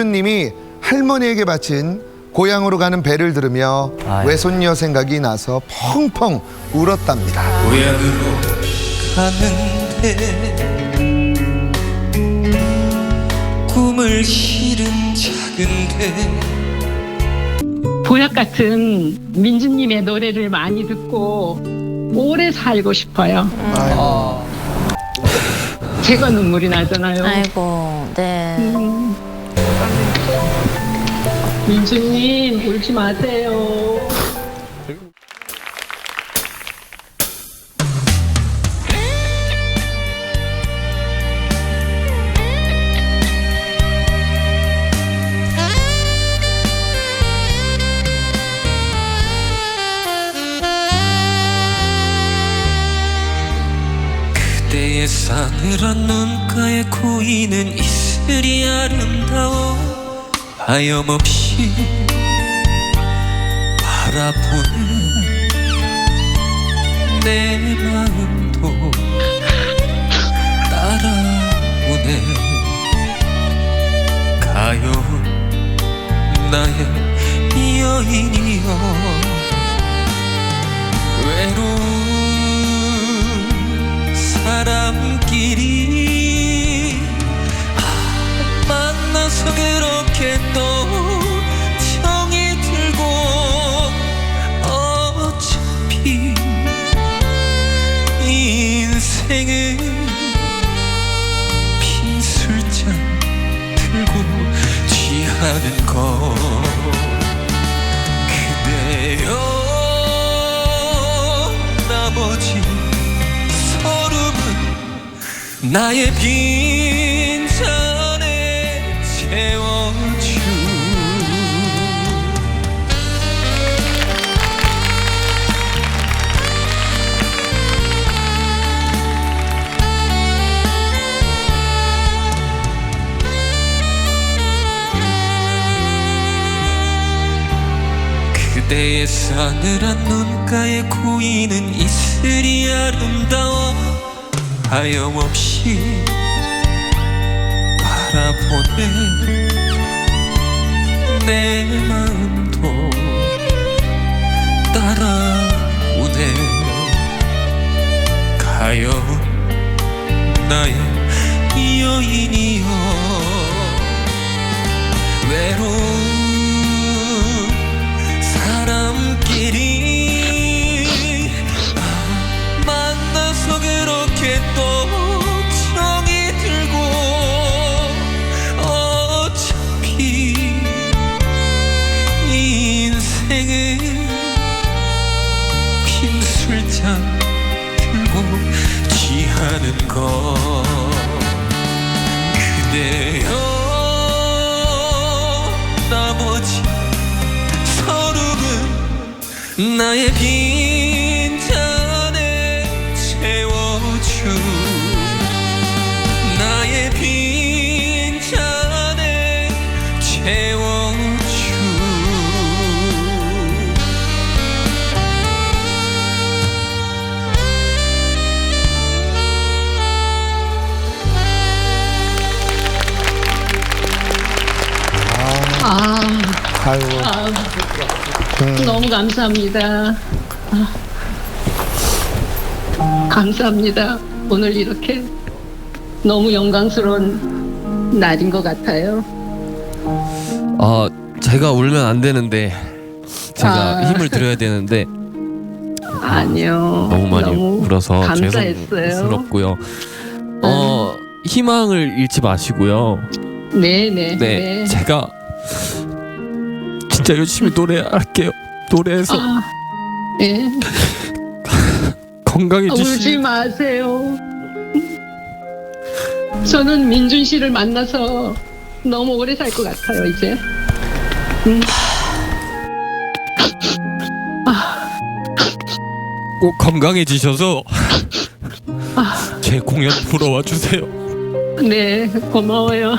민준님이 할머니에게 바친 고향으로 가는 배를 들으며 아유. 외손녀 생각이 나서 펑펑 울었답니다. 고향으로 가는데 꿈을 실은 작은 배 보약 같은 민주님의 노래를 많이 듣고 오래 살고 싶어요. 아유. 제가 눈물이 나잖아요. 아이고, 네. 음. 민주님 울지 마세요. 그대의 싸늘한 눈가에 고이는 이슬이 아름다워 하염없이 바라보는 내 마음도 따라오네. 가여운 나의 여인이여 나의 빈잔에 채워주 그대의 싸늘한 눈가에 고이는 이슬이 아름다워 하염없이 바라보네. 내 마음도 따라오네. 가여 빈 술잔 들고 취하는 것. 그대여 나머지 서름은 나의 빈 아, 아유. 아, 음. 너무 감사합니다. 아, 감사합니다. 오늘 이렇게 너무 영광스러운 날인 것 같아요. 아 제가 울면 안 되는데 제가 아. 힘을 드려야 되는데 아니요. 너무 많이 울어서 감사했어요. 죄송스럽고요. 어 희망을 잃지 마시고요. 네네. 네, 제가 진짜 열심히 노래할게요. 노래해서 아, 네. 울지 건강해지시. 마세요. 저는 민준 씨를 만나서 너무 오래 살 것 같아요, 이제. 음. 꼭 건강해지셔서 제 공연 보러 와주세요. 네, 고마워요.